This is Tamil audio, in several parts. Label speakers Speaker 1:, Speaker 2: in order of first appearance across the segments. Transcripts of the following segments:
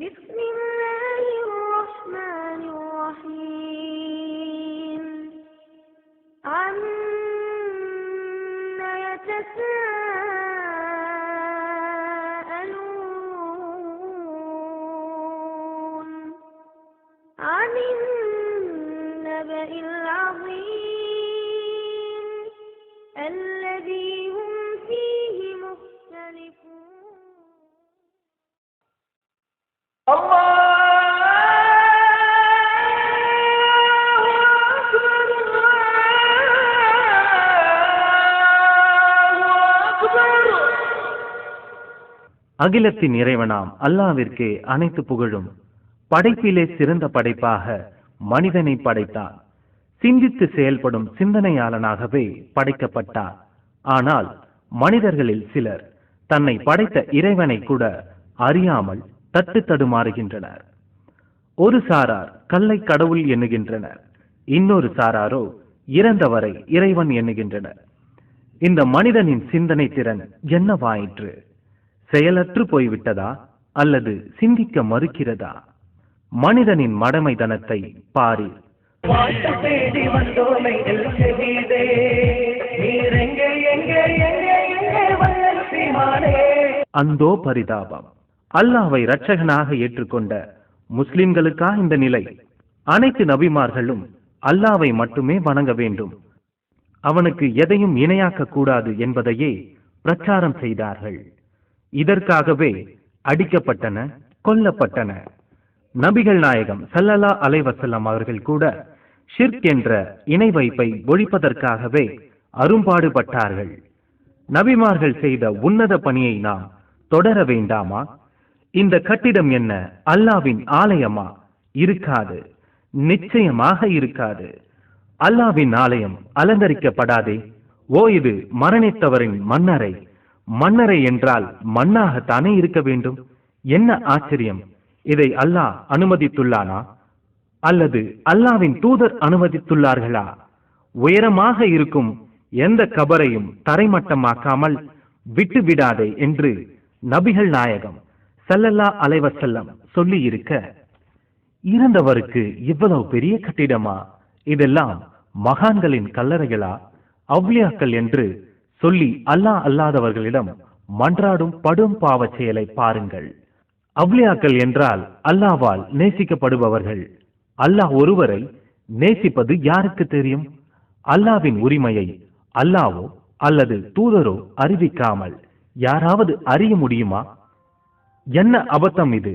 Speaker 1: This means
Speaker 2: அகிலத்தின் இறைவனாம் அல்லாவிற்கே அனைத்து புகழும். படைப்பிலே சிறந்த படைப்பாக மனிதனை படைத்தார். சிந்தித்து செயல்படும் சிந்தனையாளனாகவே படைக்கப்பட்டார். ஆனால் மனிதர்களில் சிலர் தன்னை படைத்த இறைவனை கூட அறியாமல் தட்டு தடுமாறுகின்றனர். ஒரு சாரார் கல்லை கடவுள் எண்ணுகின்றனர். இன்னொரு சாராரோ இறந்தவரை இறைவன் எண்ணுகின்றனர். இந்த மனிதனின் சிந்தனை திறன் என்னவாயிற்று? செயலற்று போய்விட்டதா அல்லது சிந்திக்க மறுக்கிறதா? மனிதனின் மடமைதனத்தை பாரி அந்தோ பரிதாபம். அல்லாவை இரட்சகனாக ஏற்றுக்கொண்ட முஸ்லிம்களுக்கா இந்த நிலை? அனைத்து நபிமார்களும் அல்லாவை மட்டுமே வணங்க வேண்டும். அவனுக்கு எதையும் இணையாக்க கூடாது என்பதையே பிரச்சாரம் செய்தார்கள். இதற்காகவே அடிக்கப்பட்டன கொல்லப்பட்டன. நபிகள் நாயகம் சல்லலா அலைஹி அவர்கள் கூட ஷிர்க் என்ற இணை வைப்பை ஒழிப்பதற்காகவே அரும்பாடுபட்டார்கள். நபிமார்கள் செய்த உன்னத பணியை நாம் தொடர வேண்டாமா? இந்த கட்டிடம் என்ன அல்லாவின் ஆலயமா? இருக்காது. நிச்சயமாக இருக்காது. அல்லாவின் ஆலயம் அலங்கரிக்கப்படாதே. ஓ இது மரணித்தவரின் மன்னரை மன்னரை என்றால் மண்ணாகத்தானே இருக்க வேண்டும்? என்ன ஆச்சரியம்? இதை அல்லாஹ் அனுமதித்துள்ளானா? அல்லது அல்லாவின் தூதர் அனுமதித்துள்ளார்களா? உயரமாக இருக்கும் எந்த கபரையும் தரைமட்டமாக்காமல் விட்டு விடாதே என்று நபிகள் நாயகம் செல்லல்லா அலைவசல்லம் சொல்லி இருக்க இறந்தவருக்கு இவ்வளவு பெரிய கட்டிடமா? இதெல்லாம் மகான்களின் கல்லறைகளா? அவ்லியாக்கள் என்று சொல்லி அல்லாஹ் அல்லாதவர்களிடம் மன்றாடும் படும் பாவச் செயலை பாருங்கள். அவ்லியாக்கள் என்றால் அல்லாவால் நேசிக்கப்படுபவர்கள். அல்லாஹ் ஒருவரை நேசிப்பது யாருக்கு தெரியும்? அல்லாவின் உரிமையை அல்லாவோ அல்லது தூதரோ அறிவிக்காமல் யாராவது அறிய முடியுமா? என்ன அபத்தம் இது?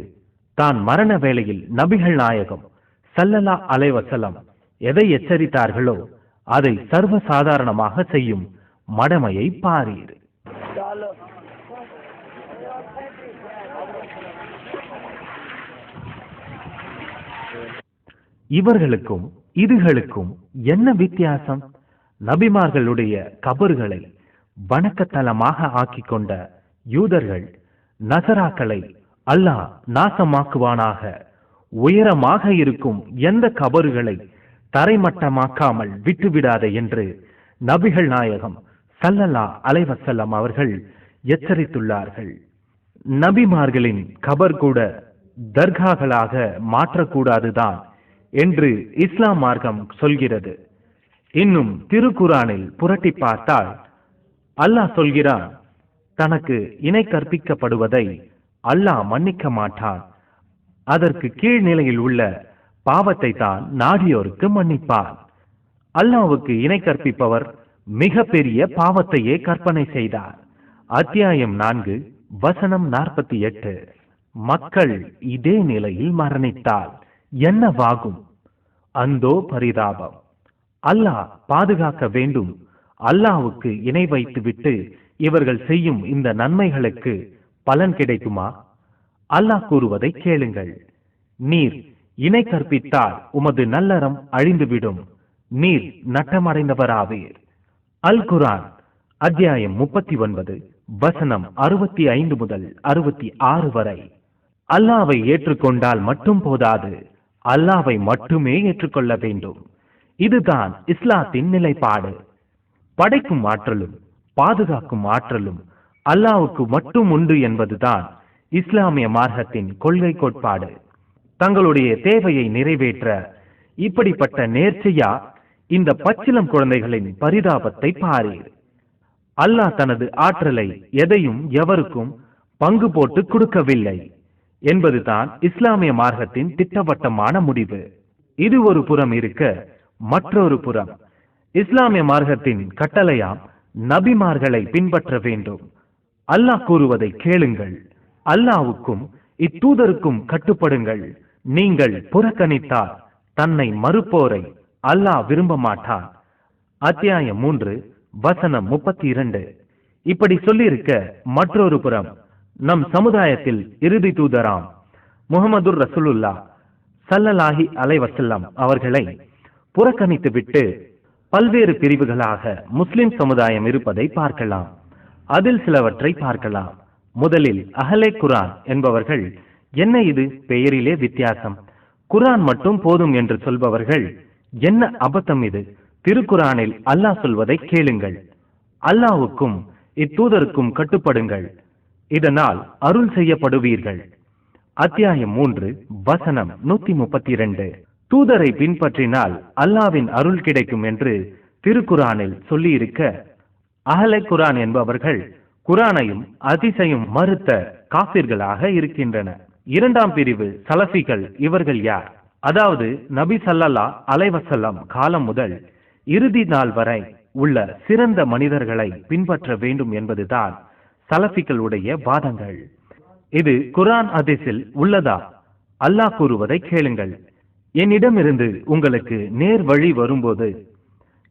Speaker 2: தான் மரண வேளையில் நபிகள் நாயகம் சல்லல்லா அலைவசலம் எதை எச்சரித்தார்களோ அதை சர்வ சாதாரணமாக செய்யும் மடமையை பாரீர். இவர்களுக்கும் இதுகளுக்கும் என்ன வித்தியாசம்? நபிமார்களுடைய கபர்களை வணக்கத்தலமாக ஆக்கி கொண்ட யூதர்கள் நசராக்களை அல்லாஹ் நாசமாக்குவானாக. உயரமாக இருக்கும் எந்த கபறுகளை தரைமட்டமாக்காமல் விட்டுவிடாதே என்று நபிகள் நாயகம் சல்லல்லா அலைவசல்லம் அவர்கள் எச்சரித்துள்ளார்கள். நபிமார்களின் கபர் கூட தர்காக்களாக மாற்றக்கூடாதுதான் என்று இஸ்லாம் மார்க்கம் சொல்கிறது. இன்னும் திருக்குரானில் புரட்டி பார்த்தால் அல்லாஹ் சொல்கிறான் தனக்கு இணை கற்பிக்கப்படுவதை அல்லாஹ் மன்னிக்க மாட்டான். அதற்கு கீழ்நிலையில் உள்ள பாவத்தை தான் நாடியோருக்கு மன்னிப்பான். அல்லாவுக்கு இணை கற்பிப்பவர் மிக பெரிய பாவத்தையே கற்பனை செய்தார். அத்தியாயம் நான்கு வசனம் நாற்பத்தி எட்டு. மக்கள் இதே நிலையில் மரணித்தால் என்னவாகும்? அந்தோ பரிதாபம். அல்லாஹ் பாதுகாக்க வேண்டும். அல்லாவுக்கு இணை வைத்துவிட்டு இவர்கள் செய்யும் இந்த நன்மைகளுக்கு பலன் கிடைக்குமா? அல்லாஹ் கூறுவதை கேளுங்கள். நீர் இணை கற்பித்தால் உமது நல்லறம் அழிந்துவிடும். நீர் நட்டமடைந்தவராவீர். அல் குரான் அத்தியாயம் முப்பத்தி ஒன்பது வசனம் அறுபத்தி ஐந்து முதல் அறுபத்தி ஆறு வரை. அல்லாவை ஏற்றுக்கொண்டால் மட்டும் போதாது அல்லாவை மட்டுமே ஏற்றுக்கொள்ள வேண்டும். இதுதான் இஸ்லாத்தின் நிலைப்பாடு. படைக்கும் ஆற்றலும் பாதுகாக்கும் ஆற்றலும் அல்லாவுக்கு மட்டும் உண்டு என்பதுதான் இஸ்லாமிய மார்க்கத்தின் கொள்கை கோட்பாடு. தங்களுடைய தேவையை நிறைவேற்ற இப்படிப்பட்ட நேர்ச்சையா இந்த பச்சிலம் குழந்தைகளின் பரிதாபத்தை பாரீர். அல்லாஹ் தனது ஆற்றலை எதையும் எவருக்கும் பங்கு போட்டு கொடுக்கவில்லை என்பதுதான் இஸ்லாமிய மார்க்கத்தின் திட்டவட்டமான முடிவு. இது ஒரு புறம் இருக்க மற்றொரு புறம். இஸ்லாமிய மார்க்கத்தின் கட்டளையாம் நபிமார்களை பின்பற்ற வேண்டும். அல்லாஹ் கூறுவதை கேளுங்கள். அல்லாவுக்கும் இத்தூதருக்கும் கட்டுப்படுங்கள். நீங்கள் புறக்கணித்தால் தன்னை மறுப்போரை அல்லாஹ் விரும்ப மாட்டான் அத்தியாயம் மூன்று வசனம் முப்பத்தி இரண்டு இப்படி சொல்லியிருக்க மற்றொரு புறம் நம் சமுதாயத்தில் இறுதி தூதராம் முகமதுர் ரசூலுல்லா சல்லலாஹி அலைவசல்லாம் அவர்களை புறக்கணித்து விட்டு பல்வேறு பிரிவுகளாக முஸ்லிம் சமுதாயம் இருப்பதை பார்க்கலாம். அதில் சிலவற்றை பார்க்கலாம். முதலில் அஹலே குரான் என்பவர்கள் என்ன இது? பெயரிலே வித்தியாசம். குரான் மட்டும் போதும் என்று சொல்பவர்கள் என்ன அபத்தம் இது? திருக்குரானில் அல்லாஹ் சொல்வதை கேளுங்கள். அல்லாஹுக்கும் இத்தூதருக்கும் கட்டுப்படுங்கள். இதனால் அருள் செய்யப்படுவீர்கள். அத்தியாயம் மூன்று வசனம் நூத்தி முப்பத்தி இரண்டு தூதரை பின்பற்றினால் அல்லாவின் அருள் கிடைக்கும் என்று திருக்குரானில் சொல்லியிருக்க அகலை குரான் என்பவர்கள் குரானையும் அதிசயம் மறுத்த காபிர்களாக இருக்கின்றன இரண்டாம் பிரிவு சலஃபிகள் இவர்கள் யார்? அதாவது நபி சல்லல்லா அலைவசல்லம் காலம் முதல் இறுதி நாள் வரை உள்ள சிறந்த மனிதர்களை பின்பற்ற வேண்டும் என்பதுதான் சலஃபிகளுடைய வாதங்கள். இது குரான் அதிசில் உள்ளதா? அல்லாஹ் கூறுவதை கேளுங்கள். என்னிடமிருந்து உங்களுக்கு நேர் வழி வரும்போது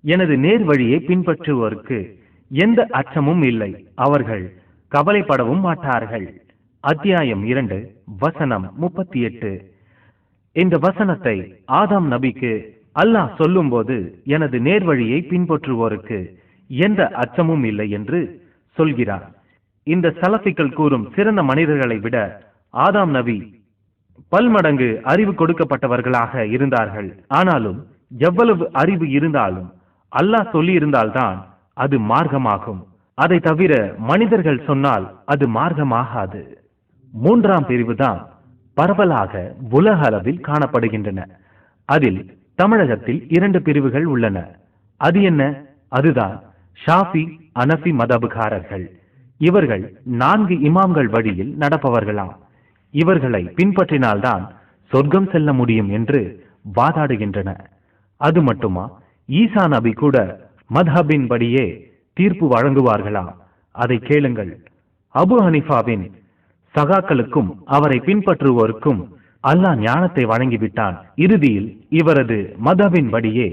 Speaker 2: எனது நேர் வழியை பின்பற்றுவோருக்கு எந்த அச்சமும் இல்லை. அவர்கள் கவலைப்படவும் மாட்டார்கள். அத்தியாயம் இரண்டு வசனம் முப்பத்தி எட்டு. இந்த வசனத்தை ஆதாம் நபிக்கு அல்லாஹ் சொல்லும்போது எனது நேர்வழியை பின்பற்றுவோருக்கு எந்த அச்சமும் இல்லை என்று சொல்கிறார். இந்த சலஃபிகள் கூறும் சிறந்த மனிதர்களை விட ஆதாம் நபி பல்மடங்கு அறிவு கொடுக்கப்பட்டவர்களாக இருந்தார்கள். ஆனாலும் எவ்வளவு அறிவு இருந்தாலும் அல்லாஹ் சொல்லியிருந்தால்தான் அது மார்க்கமாகும். அதை தவிர மனிதர்கள் சொன்னால் அது மார்க்கமாகாது. மூன்றாம் பிரிவுதான் பரவலாக உலக அளவில் காணப்படுகின்றன. அதில் தமிழகத்தில் இரண்டு பிரிவுகள் உள்ளன. அது என்ன? அதுதான் ஷாஃபி அனஃபி மதபுகாரர்கள். இவர்கள் நான்கு இமாம்கள் வழியில் நடப்பவர்களாம். இவர்களை பின்பற்றினால்தான் சொர்க்கம் செல்ல முடியும் என்று வாதாடுகின்றன. அது மட்டுமா? ஈசா நபி கூட மத்ஹபின் படியே தீர்ப்பு வழங்குவார்களாம். அதை கேளுங்கள். அபு ஹனிஃபாவின் சகாக்களுக்கும் அவரை பின்பற்றுவோருக்கும் அல்லாஹ் ஞானத்தை வழங்கிவிட்டான். இறுதியில் இவரது மதபின் படியே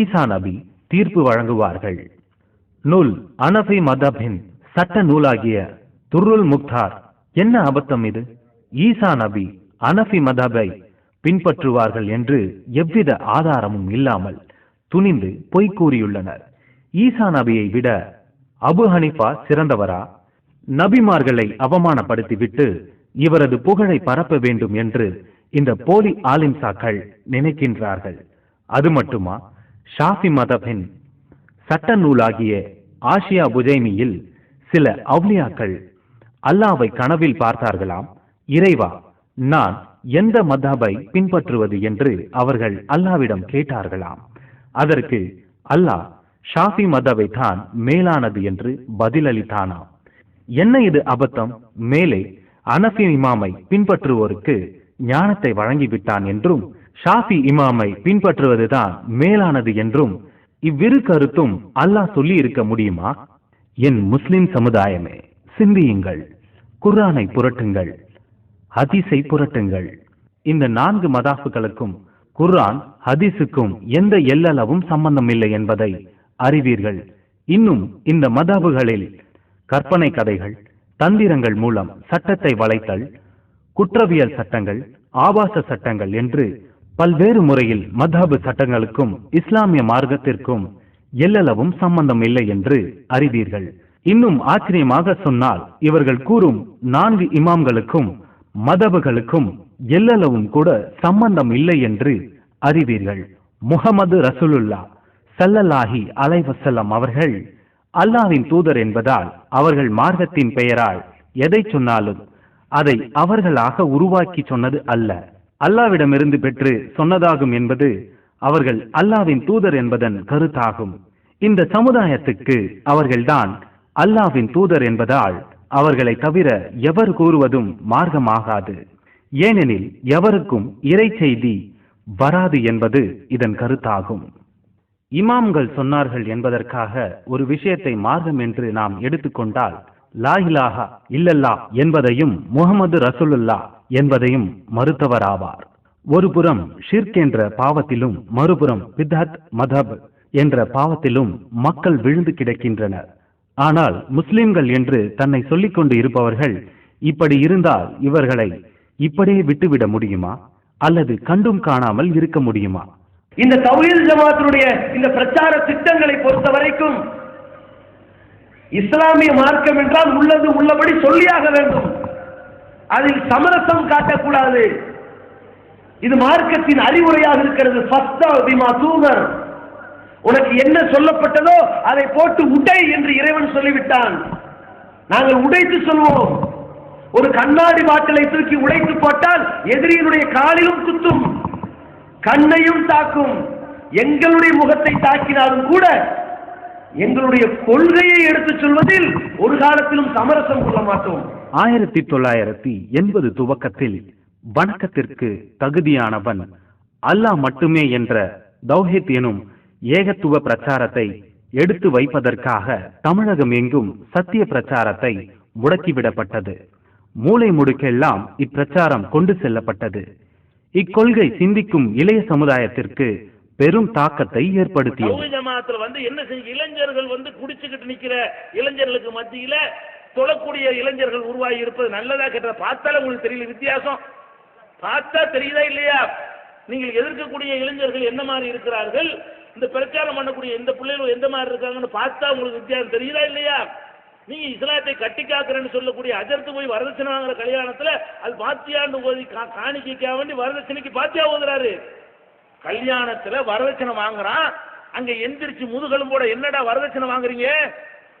Speaker 2: ஈசா நபி தீர்ப்பு வழங்குவார்கள். நூல் அனஃபி மதபின் சட்ட நூலாகிய துருல் முக்தார். என்ன அபத்தம் இது? ஈசா நபி அனஃபி மதபை பின்பற்றுவார்கள் என்று எவ்வித ஆதாரமும் இல்லாமல் துணிந்து பொய் கூறியுள்ளனர் ஈசா நபியை விட அபு ஹனிஃபா சிறந்தவரா? நபிமார்களை அவமானப்படுத்திவிட்டு இவரது புகழை பரப்ப வேண்டும் என்று இந்த போலி ஆலிம்சாக்கள் நினைக்கின்றார்கள். அது மட்டுமா? ஷாஃபி மதபின் சட்ட நூலாகிய ஆசியா புஜைமியில் சில அவ்லியாக்கள் அல்லாவை கனவில் பார்த்தார்களாம். இறைவா நான் எந்த மதபை பின்பற்றுவது என்று அவர்கள் அல்லாவிடம் கேட்டார்களாம். அதற்கு அல்லாஹ் ஷாஃபி மதவை தான் மேலானது என்று பதிலளித்தானாம். என்ன இது அபத்தம்? மேலே அனஃபி இமாமை பின்பற்றுவோருக்கு ஞானத்தை வழங்கிவிட்டான் என்றும் ஷாஃபி இமாமை பின்பற்றுவதுதான் மேலானது என்றும் இவ்விரு கருத்தும் அல்லாஹ் சொல்லி இருக்க முடியுமா? என் முஸ்லிம் சமுதாயமே சிந்தியுங்கள் குர்ஆனை புரட்டுங்கள் ஹதீஸை புரட்டுங்கள். இந்த நான்கு மதாஃபுகளுக்கும் குர்ஆன் ஹதீஸுக்கும் எந்த எல்லளவும் சம்பந்தம் இல்லை என்பதை அறிவீர்கள். இன்னும் இந்த மதாபுகளில் கற்பனை கதைகள் தந்திரங்கள் மூலம் சட்டத்தை வளைத்தல் குற்றவியல் சட்டங்கள் ஆபாச சட்டங்கள் என்று பல்வேறு முறையில் மதஹபு சட்டங்களுக்கும் இஸ்லாமிய மார்க்கத்திற்கும் எல்லளவும் சம்பந்தம் இல்லை என்று அறிவீர்கள். இன்னும் ஆச்சரியமாக சொன்னால் இவர்கள் கூறும் நான்கு இமாம்களுக்கும் மதபுகளுக்கும் எல்லளவும் கூட சம்பந்தம் இல்லை என்று அறிவீர்கள். முகமது ரசூலுல்லா சல்லல்லாஹி அலைவசல்லம் அவர்கள் அல்லாவின் தூதர் என்பதால் அவர்கள் மார்க்கத்தின் பெயரால் எதை சொன்னாலும் அதை அவர்களாக உருவாக்கி சொன்னது அல்ல. அல்லாவிடமிருந்து பெற்று சொன்னதாகும் என்பது அவர்கள் அல்லாவின் தூதர் என்பதன் கருத்தாகும். இந்த சமுதாயத்துக்கு அவர்கள்தான் அல்லாவின் தூதர் என்பதால் அவர்களை தவிர எவர் கூறுவதும் மார்க்கமாகாது. ஏனெனில் எவருக்கும் இறை செய்தி வராது என்பது இதன் கருத்தாகும். இமாம்கள் சொன்னார்கள் என்பதற்காக ஒரு விஷயத்தை மார்க்கம் என்று நாம் எடுத்துக்கொண்டால் லாஹிலாஹா இல்லல்லா என்பதையும் முகமது ரசூலுல்லா என்பதையும் மறுத்தவராவார். ஒருபுறம் ஷிர்க் என்ற பாவத்திலும் மறுபுறம் பித்ஹத் மதப் என்ற பாவத்திலும் மக்கள் விழுந்து கிடக்கின்றனர். ஆனால் முஸ்லிம்கள் என்று தன்னை சொல்லிக் கொண்டு இருப்பவர்கள் இப்படி இருந்தால் இவர்களை இப்படியே விட்டுவிட முடியுமா? அல்லது கண்டும் காணாமல் இருக்க முடியுமா?
Speaker 3: இந்த தௌஹீத் ஜமாத்தினுடைய இந்த பிரச்சார திட்டங்களை பொறுத்த வரைக்கும் இஸ்லாமிய மார்க்கம் என்றால் உள்ளது உள்ளபடி சொல்லியாக வேண்டும். அதில் சமரசம் காட்டக்கூடாது. இது மார்க்கத்தின் அறிவுரையாக இருக்கிறது. தூதர் உனக்கு என்ன சொல்லப்பட்டதோ அதை போட்டு உடை என்று இறைவன் சொல்லிவிட்டான். நாங்கள் உடைத்து சொல்வோம். ஒரு கண்ணாடி பாட்டிலை தூக்கி உடைத்து போட்டால் எதிரியினுடைய காலிலும் குத்தும். கண்ணையும் தாக்கும். எங்களுடைய முகத்தை தாக்கினாலும் கூட எங்களுடைய கொள்கையை எடுத்துச் சொல்வதில் ஒரு காலத்திலும் சமரசம் கொள்ள மாட்டோம்.
Speaker 2: ஆயிரத்தி தொள்ளாயிரத்தி எண்பது துவக்கத்தில் வணக்கத்திற்கு தகுதியானவன் அல்லாஹ் மட்டுமே என்ற தௌஹித் எனும் ஏகத்துவ பிரச்சாரத்தை எடுத்து வைப்பதற்காக தமிழகம் எங்கும் சத்திய பிரச்சாரத்தை முடக்கிவிடப்பட்டது. மூளை முடுக்கெல்லாம் இப்பிரச்சாரம் கொண்டு செல்லப்பட்டது. இக்கொள்கை சிந்திக்கும் இளைய சமுதாயத்திற்கு பெரும் தாக்கத்தை ஏற்படுத்தியது.
Speaker 4: ஜமாத்துல வந்து என்ன செஞ்சு இளைஞர்கள் வந்து குடிச்சுக்கிட்டு நிக்கிற இளைஞர்களுக்கு மத்தியில தொழக்கூடிய இளைஞர்கள் உருவாகி இருப்பது நல்லதா கெட்டதா? பார்த்தாலே உங்களுக்கு தெரியல வித்தியாசம். பார்த்தா தெரியுதா இல்லையா? நீங்கள் எதிர்க்கக்கூடிய இளைஞர்கள் என்ன மாதிரி இருக்கிறார்கள்? இந்த பிரச்சாரம் பண்ணக்கூடிய எந்த பிள்ளைகளும் எந்த மாதிரி இருக்காங்கன்னு பார்த்தா உங்களுக்கு வித்தியாசம் தெரியுதா இல்லையா? நீங்க இஸ்லாத்தை கட்டி காக்கிறேன்னு சொல்லக்கூடிய அஜர்த்து போய் வரதட்சணை வாங்குற கல்யாணத்துல அது பாத்தியாண்டு ஓதி கா- வேண்டி வரதட்சணைக்கு பாத்தியா ஓதுறாரு? கல்யாணத்துல வரதட்சணை வாங்குறான். அங்க எந்திரிச்சு முதுகெலும்போட என்னடா வரதட்சணை வாங்குறீங்க?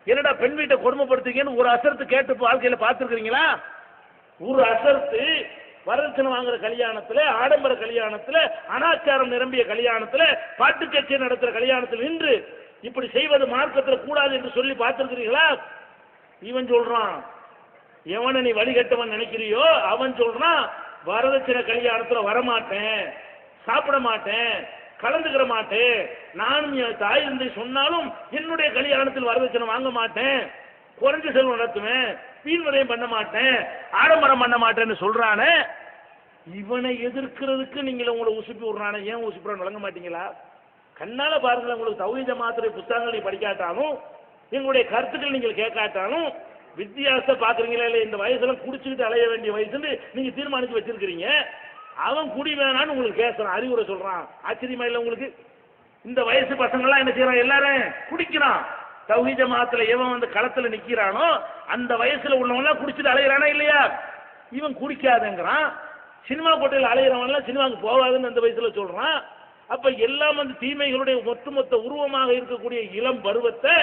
Speaker 4: என்னடா பெண் வீட்டை கொடுமைப்படுத்துறீங்கன்னு ஒரு அசர்த்து கேட்டு வாழ்க்கையில பார்த்துருக்கீங்களா ஒரு அசர்த்து வரதட்சணை வாங்குற கல்யாணத்துல ஆடம்பர கல்யாணத்துல அனாச்சாரம் நிரம்பிய கல்யாணத்துல பாட்டு கட்சி நடத்துற கல்யாணத்தில் நின்று இப்படி செய்வது மார்க்கத்துல கூடாது என்று சொல்லி பார்த்திருக்கிறீங்களா இவன் சொல்றான் எவனை நீ வழிகட்டவன் நினைக்கிறியோ அவன் சொல்றான் வரதட்சணை கல்யாணத்துல வரமாட்டேன் சாப்பிட மாட்டேன் கலந்துக்கிற மாட்டேன் நானும் என் தாய் இருந்து சொன்னாலும் என்னுடைய கல்யாணத்தில் வரதட்சணை வாங்க மாட்டேன் குறைஞ்ச செல்வம் நடத்துவேன் வீண்வரையும் பண்ண மாட்டேன் ஆடம்பரம் பண்ண மாட்டேன்னு சொல்றானே இவனை எதிர்க்கிறதுக்கு நீங்கள உங்களை உசுப்பி விடுறானே ஏன் உசுப்பிட வழங்க மாட்டீங்களா? கண்ணால பாருங்களேன் உங்களுக்கு தௌஹீத மாத்திரை புத்தகங்கள் படிக்காட்டாலும் எங்களுடைய கருத்துக்கள் நீங்கள் கேட்காட்டாலும் வித்தியாசத்தை பார்க்குறீங்களா இல்லை இந்த வயசுலாம் குடிச்சுக்கிட்டு அலைய வேண்டிய வயசுன்னு நீங்கள் தீர்மானித்து வச்சிருக்கிறீங்க. அவன் குடி வேணான்னு உங்களுக்கு பேசுகிறான் அறிவுரை சொல்கிறான் ஆச்சரியமா இல்லை உங்களுக்கு? இந்த வயசு பசங்கள்லாம் என்ன செய்யறான்? எல்லாரும் குடிக்கிறான். தௌஹீத மாத்துல எவன் வந்து களத்தில் நிற்கிறானோ அந்த வயசில் உள்ளவன்லாம் குடிச்சிட்டு அலையிறானா இல்லையா? இவன் குடிக்காதங்கிறான். சினிமா கோட்டையில் அலையிறவன்லாம் சினிமாவுக்கு போகாதுன்னு அந்த வயசில் சொல்கிறான் அப்போ எல்லாம் வந்து தீமைகளுடைய ஒட்டுமொத்த உருவமாக இருக்கக்கூடிய இளம் பருவத்தை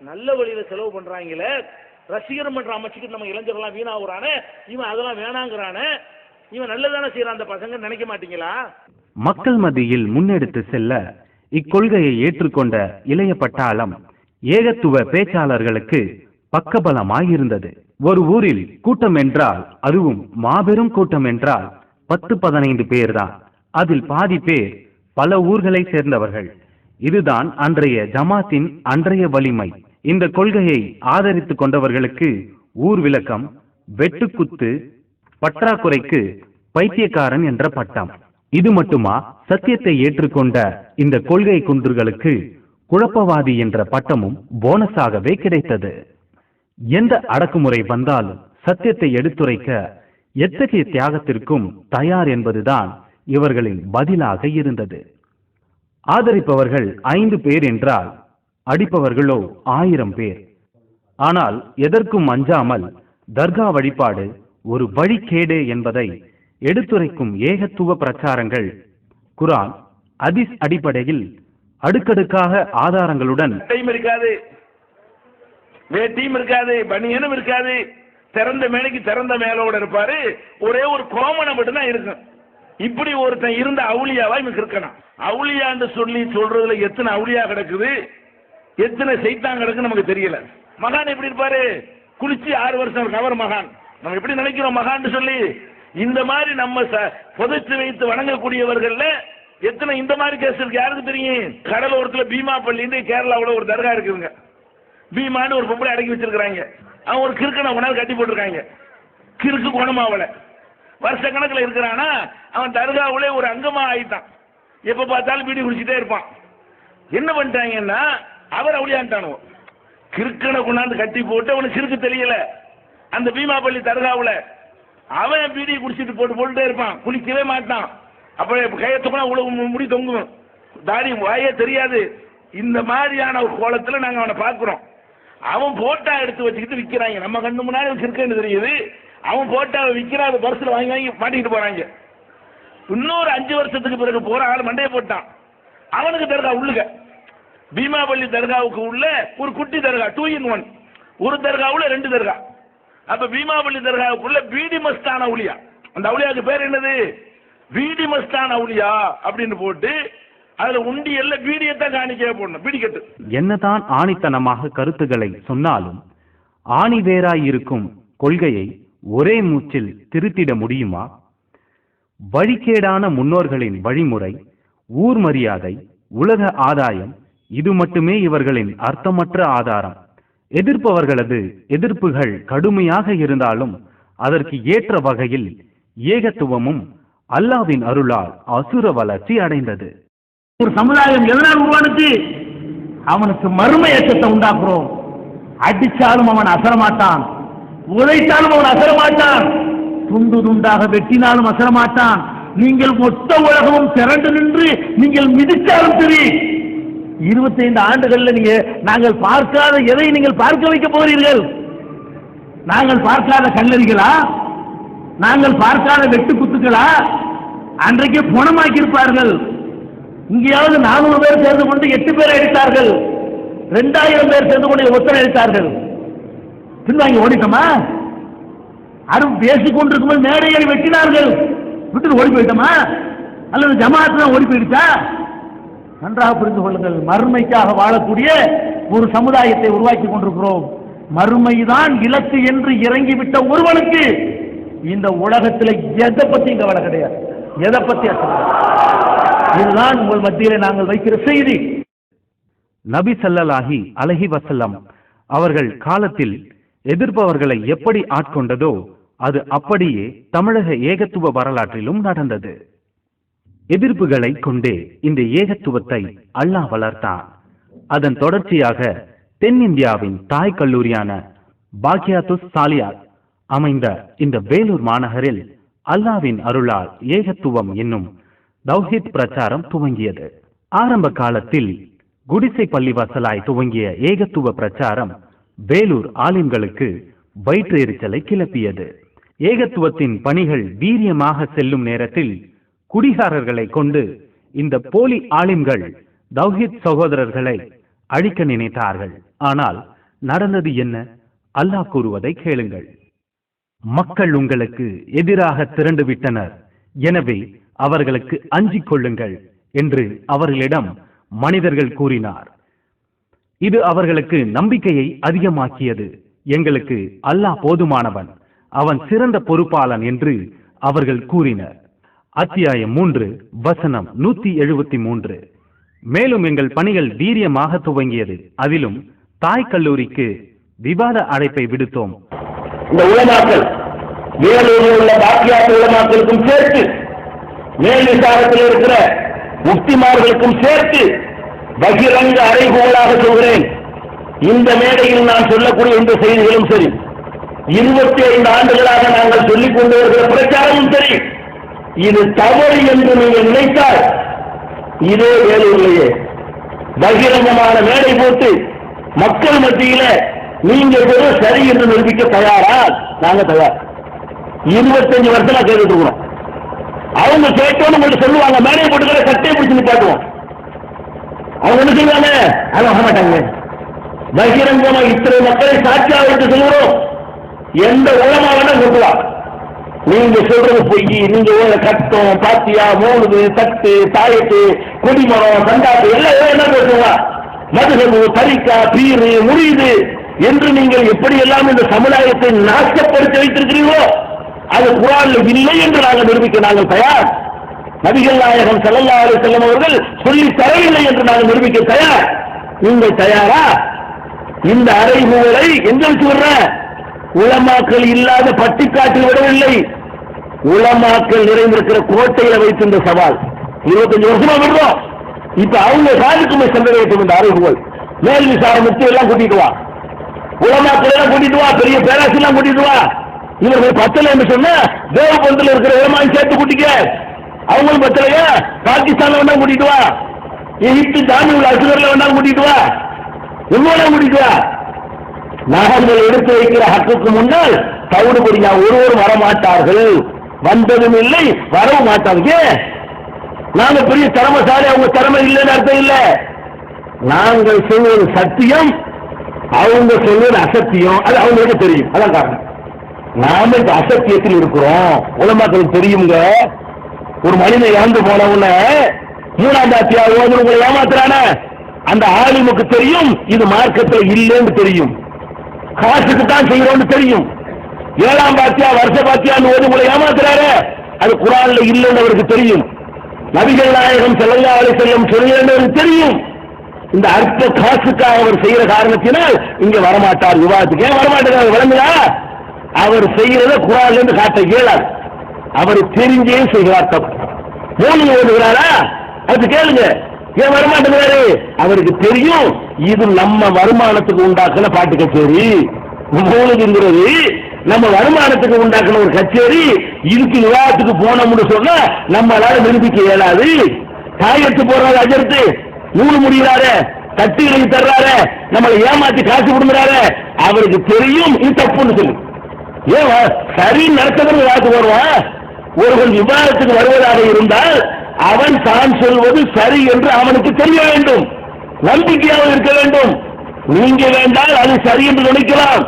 Speaker 4: நல்ல வழியில செலவு பண்றாங்களே. ரசிகர் மன்ற அமைச்சுக்கிட்டு நம்ம இளைஞர்கள்லாம் வீணாகுறானே? இவன் அதெல்லாம் வேணாங்கிறானே? இவன் நல்லதானே செய்யறான் அந்த பசங்க நினைக்க மாட்டீங்களா?
Speaker 2: மக்கள் மத்தியில் முன்னெடுத்து செல்ல இக்கொள்கையை ஏற்றுக்கொண்ட இளைய பட்டாளம் ஏகத்துவ பேச்சாளர்களுக்கு பக்கபலமாயிருந்தது. ஒரு ஊரில் கூட்டம் என்றால் அதுவும் மாபெரும் கூட்டம் என்றால் பத்து பதினைந்து பேர்தான். அதில் பாதி பேர் பல ஊர்களை சேர்ந்தவர்கள். இதுதான் அன்றைய ஜமாத்தின் அன்றைய வலிமை. இந்த கொள்கையை ஆதரித்துக் கொண்டவர்களுக்கு ஊர் விளக்கம் வெட்டுக்குத்து பற்றாக்குறைக்கு பைத்தியக்காரன் என்ற பட்டம். இது மட்டுமா? சத்தியத்தை ஏற்றுக்கொண்ட இந்த கொள்கை குன்றுகளுக்கு குழப்பவாதி என்ற பட்டமும் போனஸாகவே கிடைத்தது. எந்த அடக்குமுறை வந்தாலும் சத்தியத்தை எடுத்துரைக்க எத்தகைய தியாகத்திற்கும் தயார் என்பதுதான் இவர்களின் பதிலாக இருந்தது. ஆதரிப்பவர்கள் ஐந்து பேர் என்றால் அடிப்பவர்களோ ஆயிரம் பேர். ஆனால் எதற்கும் அஞ்சாமல் தர்கா வழிபாடு ஒரு வழிகேடு என்பதை எடுத்துரைக்கும் ஏகத்துவ பிரச்சாரங்கள். குரான் அதிஸ் அடிப்படையில் அடுக்கடுக்காக ஆதாரங்களுடன்
Speaker 4: இருக்காது. வேட்டியும் இருக்காது. பனியனும் இருக்காது. திறந்த மேலைக்கு திறந்த மேலோட இருப்பாரு. ஒரே ஒரு கோமணம் மட்டும்தான் இருக்கும். இப்படி ஒருத்தன் இருந்த அவுளியாவா இவன் இருக்கணும். அவுளியான்னு சொல்லி சொல்றதுல எத்தனை அவுளியா கிடக்குது? எத்தனை செய்தான் இருக்கு நமக்கு தெரியல. மகான் எப்படி இருப்பாரு? குளிச்சு ஆறு வருஷம் இருக்கு அவர் மகான். நம்ம எப்படி நினைக்கிறோம் மகான் சொல்லி இந்த மாதிரி நம்ம ச- புதைச்சு வைத்து வணங்கக்கூடியவர்கள்ல எத்தனை இந்த மாதிரி கேஸ் இருக்கு? யாருக்கு தெரியும்? கடலோரத்துல பீமா பள்ளின்னு கேரளாவுல ஒரு தர்கா இருக்குதுங்க. பீமான்னு ஒரு பொம்பளை அடக்கி வச்சிருக்காங்க அவன் ஒரு கிறுக்கனை உணர் கட்டி போட்டிருக்காங்க. கிறுக்கு குணமாவல வருஷ கணக்கில் இருக்கிறானா? அவன் தர்காவிலே ஒரு அங்கமா ஆயிட்டான். எப்ப பார்த்தாலும் பீடி குடிச்சிட்டே இருப்பான். என்ன பண்ணிட்டாங்கன்னா அவர் அவளியான்ட்டானோ கிறுக்கனை கொண்டாந்து கட்டி போட்டு அவனுக்கு சிறுக்கு தெரியல. அந்த பீமாப்பள்ளி தர்காவுல அவன் பீடி குடிச்சிட்டு போட்டு போட்டுட்டே இருப்பான். குளிக்கவே மாட்டான். அப்புறம் கையத்துக்குனா உழவு முடி தொங்கும். தாடி வாயே தெரியாது. இந்த மாதிரியான ஒரு கோலத்தில் நாங்கள் அவனை பார்க்குறோம் அவன் போட்டா எடுத்து வச்சுக்கிட்டு விற்கிறாங்க நம்ம கண்ணு முன்னாடி சிறுக்கன்னு தெரியுது? அவன் போட்டா விற்கிறான் அதை பர்ஸில் வாங்கி வாங்கி மாட்டிக்கிட்டு போறாங்க. இன்னொரு அஞ்சு வருஷத்துக்கு பிறகு போற ஆள் மண்டையை போட்டான். அவனுக்கு தர்கா உள்ளுக. பீமாபள்ளி தர்காவுக்கு உள்ள ஒரு குட்டி தர்கா டூ இன் ஒன் ஒரு தர்காவுல ரெண்டு தர்கா. அப்ப பீமாபள்ளி தர்காவுக்குள்ள பீடி மஸ்தான அவுளியா அந்த அவுளியாவுக்கு பேர் என்னது? பீடி மஸ்தான அவுளியா அப்படின்னு போட்டு அதுல உண்டியல்ல பீடியத்தான் காணிக்கையா போடணும் பீடிக்கட்டு.
Speaker 2: என்னதான் ஆணித்தனமாக கருத்துக்களை சொன்னாலும் ஆணிவேராய் இருக்கும் கொள்கையை ஒரே மூச்சில் திருத்திட முடியுமா? வழிகேடான முன்னோர்களின் வழிமுறை ஊர் மரியாதை உலக ஆதாயம் இது மட்டுமே இவர்களின் அர்த்தமற்ற ஆதாரம். எதிர்ப்பவர்களது எதிர்ப்புகள் கடுமையாக இருந்தாலும் அதற்கு ஏற்ற வகையில் ஏகத்துவமும் அல்லாவின் அருளால் அசுர வளர்ச்சி அடைந்தது.
Speaker 3: ஒரு சமுதாயம் எதனால் உருவானுச்சு? அவனுக்கு மறுமை ஏற்றத்தை உண்டாக்குறோம். அடிச்சாலும் அவன் அசரமாட்டான். உதைத்தாலும் அவன் அசரமாட்டான். துண்டு துண்டாக வெட்டினாலும் அசரமாட்டான். நீங்கள் மொத்த உலகமும் திரண்டு நின்று நீங்கள் மிதித்தாலும் சரி இருபத்தைந்து ஆண்டுகள்ல நீங்க நாங்கள் பார்க்காத எதை நீங்கள் பார்க்க வைக்க போகிறீர்கள்? நாங்கள் பார்க்காத கல்லறிகளா? நாங்கள் பார்க்காத வெட்டு குத்துக்களா? அன்றைக்கே புணமாக்கி இருப்பார்கள் இங்கேயாவது நானூறு பேர் சேர்ந்து கொண்டு எட்டு பேரை அடித்தார்கள். ரெண்டாயிரம் பேர் சேர்ந்து கொண்டு ஒத்தனை அடித்தார்கள். பின்வாங்கி ஓடிட்டோமா? அரும் பேசிக் கொண்டிருக்கும்போது மேடையை வெட்டினார்கள். விட்டு ஓடி போயிட்டோமா? அல்லது ஜமாத்து தான் ஓடி போயிடுச்சா? நன்றாக புரிந்து கொள்ளுங்கள். மறுமைக்காக வாழக்கூடிய ஒரு சமுதாயத்தை உருவாக்கி கொண்டிருக்கிறோம். மறுமைதான் இலக்கு என்று இறங்கிவிட்ட ஒருவனுக்கு இந்த உலகத்தில் எதை பத்தியும் கவலை கிடையாது. எதை பத்தி இதுதான் உங்கள் மத்தியில் நாங்கள் வைக்கிற செய்தி.
Speaker 2: நபி சல்லலாஹி அலஹி வசல்லம் அவர்கள் காலத்தில் எதிர்ப்பவர்களை எப்படி ஆட்கொண்டதோ அது அப்படியே தமிழக ஏகத்துவ வரலாற்றிலும் நடந்தது. எதிர்ப்புகளை கொண்டே இந்த ஏகத்துவத்தை அல்லாஹ் வளர்த்தான். அதன் தொடர்ச்சியாக தென்னிந்தியாவின் தாய் கல்லூரியான பாக்யாத்து சாலியாத் அமைந்த இந்த வேலூர் மாநகரில் அல்லாவின் அருளால் ஏகத்துவம் என்னும் தௌஹித் பிரச்சாரம் துவங்கியது. ஆரம்ப காலத்தில் குடிசை பள்ளிவாசலாய் துவங்கிய ஏகத்துவ பிரச்சாரம் வேலூர் ஆலிம்களுக்கு வயிற்று எரிச்சலை கிளப்பியது. ஏகத்துவத்தின் பணிகள் வீரியமாக செல்லும் நேரத்தில் குடிகாரர்களை கொண்டு இந்த போலி ஆலிம்கள் தௌஹித் சகோதரர்களை அழிக்க நினைத்தார்கள். ஆனால் நடந்தது என்ன? அல்லாஹ் கூறுவதை கேளுங்கள். மக்கள் உங்களுக்கு எதிராக திரண்டு விட்டனர். எனவே அவர்களுக்கு அஞ்சிக் கொள்ளுங்கள் என்று அவர்களிடம் மனிதர்கள் கூறினார். இது அவர்களுக்கு நம்பிக்கையை அதிகமாக்கியது. எங்களுக்கு அல்லாஹ் போதுமானவன். அவன் சிறந்த பொறுப்பாளன் என்று அவர்கள் கூறினர். அத்தியாயம் மூன்று வசனம் நூத்தி எழுபத்தி மூன்று. மேலும் எங்கள் பணிகள் வீரியமாக துவங்கியது. அதிலும் தாய் கல்லூரிக்கு விவாத அழைப்பை விடுத்தோம்.
Speaker 3: இந்த உலமாக்கள் வேலூரில் உள்ள பாக்கியாத்து உலமாக்களுக்கும் சேர்த்து மேல் விசாரத்தில் இருக்கிற முக்திமார்களுக்கும் சேர்த்து பகிரங்க அறைகூலாக சொல்கிறேன். இந்த மேடையில் நான் சொல்லக்கூடிய இந்த செய்திகளும் சரி. இருபத்தி ஐந்து ஆண்டுகளாக நாங்கள் சொல்லிக் கொண்டு வருகிற பிரச்சாரமும் சரி. இது தவறு என்று நீங்கள் நினைத்தால் இதே வேலையிலேயே பகிரங்கமான வேலை போட்டு மக்கள் மத்தியில நீங்கள் வெறும் சரி என்று நிரூபிக்க தயாரா நாங்க தயார். இருபத்தஞ்சு வருஷமா கேட்டுட்டு இருக்கிறோம். அவங்க கேட்டோன்னு உங்களுக்கு சொல்லுவாங்க மேடை போட்டுக்கிற சட்டையை பிடிச்சுன்னு காட்டுவோம் அவங்க என்ன செய்வாங்க அதை வர மாட்டாங்க. பகிரங்கமா இத்தனை மக்களை சாட்சியாக வைத்து சொல்கிறோம். எந்த உலமா வேணா கொண்டுவா நீங்க சொல்றது பொய். நீங்க ஒரு கட்டம் பாத்தியா மூணுது தட்டு தாயத்து கொடிமரம் சண்டாட்டு எல்லாம் என்ன பேசுவா? மதுகபு தரிக்கா பீரு முடியுது என்று நீங்கள் எப்படி எல்லாம் இந்த சமுதாயத்தை நாசப்படுத்தி வைத்திருக்கிறீர்களோ அது குரான்ல இல்லை என்று நாங்கள் நிரூபிக்க நாங்கள் தயார். நபிகள் நாயகம் செல்லல்லாறு செல்லும் அவர்கள் சொல்லி தரவில்லை என்று நாங்கள் நிரூபிக்க தயார். நீங்கள் தயாரா? இந்த அறை எங்க வச்சு விடுற. உலமாக்கள் இல்லாத பட்டிக்காட்டில் விடவில்லை உலமாக்கள் நிறைந்திருக்கிற கோட்டையில வைத்து இந்த சவால். இருபத்தஞ்சு வருஷமா விடுறோம். இப்ப அவங்க சாதிக்குமே சென்றடையட்டும் இந்த அறிவுகள் மேல் விசாரணைக்கு எல்லாம் கூட்டிட்டு வா. உலமாக்கள் எல்லாம் கூட்டிட்டு வா. பெரிய பேராசி எல்லாம் கூட்டிட்டு வா. இவர்கள் பத்தல என்று சொன்னா தேவபந்தில் இருக்கிற உலமாவை சேர்த்து கூட்டிக்க. அவங்களும் பத்தலையா? பாகிஸ்தான்ல வேணா கூட்டிட்டு வா. எகிப்து உள்ள அசுகர்ல வேணா கூட்டிட்டு வா. எவ்வளவு கூட்டிட்டு வா. நாகங்கள் எடுத்து வைக்கிற ஹக்குக்கு முன்னால் தவிடுபடியா ஒருவர் வரமாட்டார்கள். வந்ததும் இல்லை வரவும் மாட்டாங்க. நாங்க பெரிய திறமைசாலி அவங்க திறமை இல்லைன்னு அர்த்தம் இல்ல. நாங்கள் சொல்வது சத்தியம் அவங்க சொல்வது அசத்தியம். அது அவங்களுக்கு தெரியும். அதான் காரணம். நாம இப்ப அசத்தியத்தில் இருக்கிறோம். உலமாக்களுக்கு தெரியுங்க. ஒரு மனிதன் இறந்து போன உடனே மூணாம் தாத்தியா உங்களை அந்த ஆலிமுக்கு தெரியும் இது மார்க்கத்தில் இல்லைன்னு தெரியும். காசுக்கு தான் செய்யறோம்னு தெரியும். ஏழாம் பாத்தியா வருஷ பாத்தியான்னு ஓது உங்களை ஏமாத்துறாரு. அது குரான்ல இல்லைன்னு அவருக்கு தெரியும். நபிகள் நாயகம் செல்லல்லா அலி செல்லம் சொல்லுன்னு தெரியும். இந்த அற்ப காசுக்காக அவர் செய்யற காரணத்தினால் இங்க வரமாட்டார். விவாதத்துக்கு ஏன் வரமாட்டார்? விளங்குதா? அவர் செய்யறத குரான்ல இருந்து காட்ட இயலாது. அவர் தெரிஞ்சே செய்கிறார் தப்பு. மூணு ஓடுகிறாரா அது கேளுங்க. ஏன் வரமாட்டேங்கிறாரு அவருக்கு தெரியும். இது நம்ம வருமானத்துக்கு உண்டாக்குன பாட்டு கச்சேரி. மூணுங்கிறது நம்ம வருமானத்துக்கு உண்டாக்குன ஒரு கச்சேரி. இதுக்கு விவாதத்துக்கு போனோம்னு சொன்னா நம்மளால நிரூபிக்க இயலாது. காயத்து போடுறாரு அஜர்த்து நூல் முடிகிறாரு தட்டுகளுக்கு தர்றாரு. நம்மளை ஏமாத்தி காசு கொடுக்குறாரு அவருக்கு தெரியும் இது தப்புன்னு சொல்லு. ஏன் சரி நடத்தவர் விவாதத்துக்கு வருவான் ஒருவன் விவாதத்துக்கு வருவதாக இருந்தால் அவன் தான் சொல்வது சரி என்று அவனுக்கு தெரிய வேண்டும். நம்பிக்கையாக இருக்க வேண்டும். நீங்க வேண்டால் அது சரி என்று நினைக்கலாம்.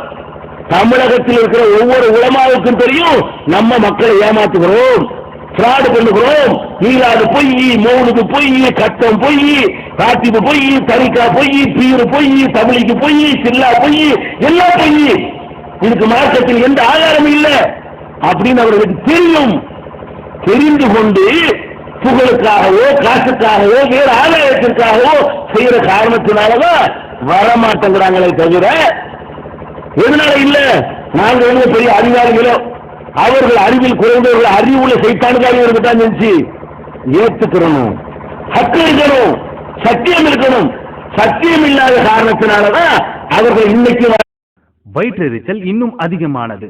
Speaker 3: தமிழகத்தில் இருக்கிற ஒவ்வொரு உலமாவுக்கும் தெரியும் நம்ம மக்களை ஏமாத்துகிறோம் பிராடு பண்ணுகிறோம். நீலாது பொய் மௌனுக்கு பொய் கட்டம் பொய் காத்திப்பு பொய் தரிக்கா பொய் பீரு பொய் தமிழிக்கு பொய் சில்லா பொய் எல்லாம் பொய். இதுக்கு மார்க்கத்தில் எந்த ஆதாரமும் இல்லை. அப்படின்னு அவர்களுக்கு தெரியும். தெரிந்து கொண்டு புகழுக்காகவோ காசுக்காகவோ வேறு ஆதாயத்திற்காகவோ செய்யற காரணத்தினாலதான் வரமாட்டேங்கிறாங்களே தவிர எதனால இல்ல? நாங்க வந்து பெரிய அதிகாரிகளோ அவர்கள் அறிவில் குறைந்தவர்கள் அறிவுள்ள சைத்தானுக்காக இருக்கத்தான் செஞ்சு ஏத்துக்கிறணும் ஹக்கு இருக்கணும் சத்தியம் இருக்கணும். சத்தியம் இல்லாத காரணத்தினாலதான் அவர்கள் இன்னைக்கு
Speaker 2: வயிற்றெரிச்சல் இன்னும் அதிகமானது.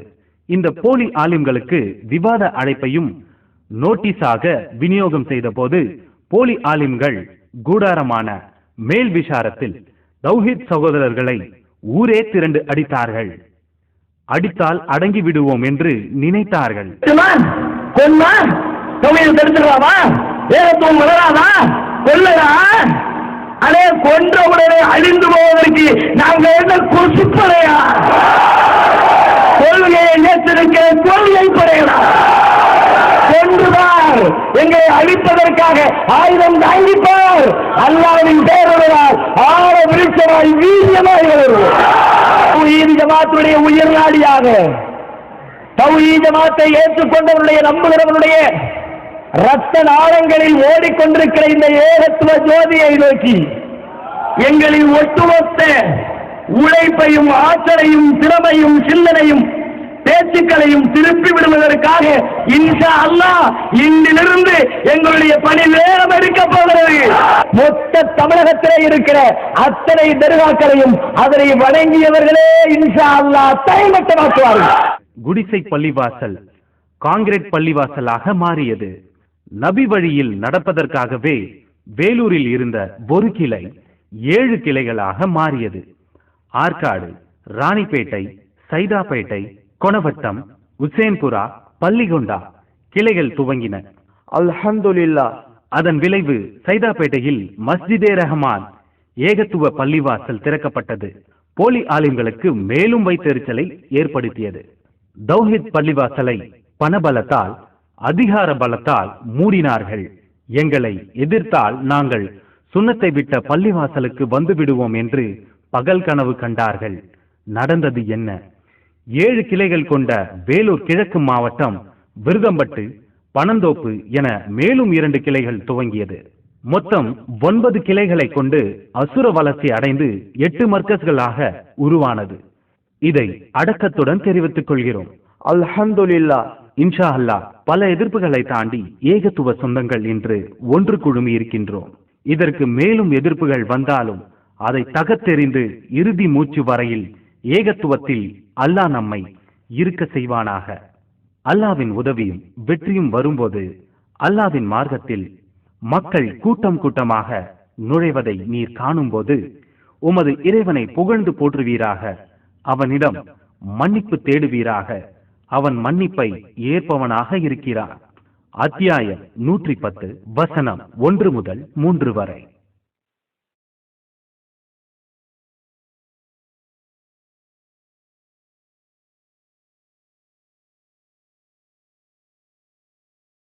Speaker 2: இந்த போலி ஆலிம்களுக்கு விவாத அழைப்பையும் நோட்டீஸாக விநியோகம் செய்தபோது போலி ஆலிம்கள் கூடாரமான மேல் விசாரத்தில் தௌஹித் சகோதரர்களை ஊரே திரண்டு அடித்தார்கள். அடித்தால் அடங்கி விடுவோம் என்று நினைத்தார்கள்.
Speaker 3: கொல்லடா அதே கொன்ற உடனே அழிந்து போவதற்கு நாங்கள் என்ன கொசுப்படையா கொள்கையை நேற்றிருக்க கொள்கை படையடா கொன்றுபார் எங்களை அழிப்பதற்காக ஆயுதம் தாங்கிப்பார். அல்லாவின் பேருடையால் ஆற விருட்சமாய் வீரியமாய் வருவோம் உயிர் ஜமாத்துடைய உயிர் நாடியாக தௌஹீ ஜமாத்தை ஏற்றுக்கொண்டவருடைய நம்புகிறவனுடைய ரத்த நாளங்களில் ஓடிக்கொண்டிருக்கிற இந்த ஏகத்துவ ஜோதியை நோக்கி எங்களின் ஒட்டுமொத்த உழைப்பையும் ஆற்றலையும் திறமையும் சிந்தனையும் பேச்சுக்களையும் திருப்பி விடுவதற்காக இன்ஷா அல்லாஹ் இன்றிலிருந்து எங்களுடைய பணி நேரம் எடுக்க போகிறது. மொத்த தமிழகத்திலே இருக்கிற அத்தனை தருகாக்களையும் அதனை வணங்கியவர்களே இன்ஷா அல்லாஹ் தைமட்டமாக்குவார்கள்
Speaker 2: குடிசை பள்ளிவாசல் காங்கிரீட் பள்ளிவாசலாக மாறியது. நபி வழியில் நடப்பதற்காகவே வேலூரில் இருந்த ஒரு கிளை ஏழு கிளைகளாக மாறியது. ஆற்காடு ராணிப்பேட்டை சைதாப்பேட்டை கொணவட்டம் உசேன்புரா பள்ளிகொண்டா கிளைகள் துவங்கின.
Speaker 3: அல்ஹம்துலில்லா
Speaker 2: அதன் விளைவு சைதாப்பேட்டையில் மஸ்ஜிதே ரஹமான் ஏகத்துவ பள்ளிவாசல் திறக்கப்பட்டது. போலி ஆலிம்களுக்கு மேலும் வைத்தெரிச்சலை ஏற்படுத்தியது. தௌஹித் பள்ளிவாசலை பணபலத்தால் அதிகார பலத்தால் மூடினார்கள். எங்களை எதிர்த்தால் நாங்கள் சுண்ணத்தை விட்ட பள்ளிவாசலுக்கு வந்து விடுவோம் என்று பகல் கனவு கண்டார்கள். நடந்தது என்ன? ஏழு கிளைகள் கொண்ட வேலூர் கிழக்கு மாவட்டம் விருதம்பட்டு பனந்தோப்பு என மேலும் இரண்டு கிளைகள் துவங்கியது. மொத்தம் ஒன்பது கிளைகளை கொண்டு அசுர வளர்ச்சி அடைந்து எட்டு மர்க்கஸ்களாக உருவானது. இதை அடக்கத்துடன் தெரிவித்துக் கொள்கிறோம்.
Speaker 3: அல்ஹம்துலில்லா.
Speaker 2: இன்ஷா அல்லாஹ் பல எதிர்ப்புகளை தாண்டி ஏகத்துவ சொந்தங்கள் இன்று ஒன்று குழுமி இருக்கின்றோம் இதற்கு மேலும் எதிர்ப்புகள் வந்தாலும் அதை தகத்தெறிந்து இறுதி மூச்சு வரையில் ஏகத்துவத்தில் அல்லாஹ் நம்மை இருக்க செய்வானாக. அல்லாவின் உதவியும் வெற்றியும் வரும்போது அல்லாவின் மார்க்கத்தில் மக்கள் கூட்டம் கூட்டமாக நுழைவதை நீர் காணும்போது உமது இறைவனை புகழ்ந்து போற்றுவீராக. அவனிடம் மன்னிப்பு தேடுவீராக. அவன் மன்னிப்பை ஏற்பவனாக இருக்கிறான். அத்தியாயம் நூற்றி பத்து வசனம் ஒன்று முதல் மூன்று வரை.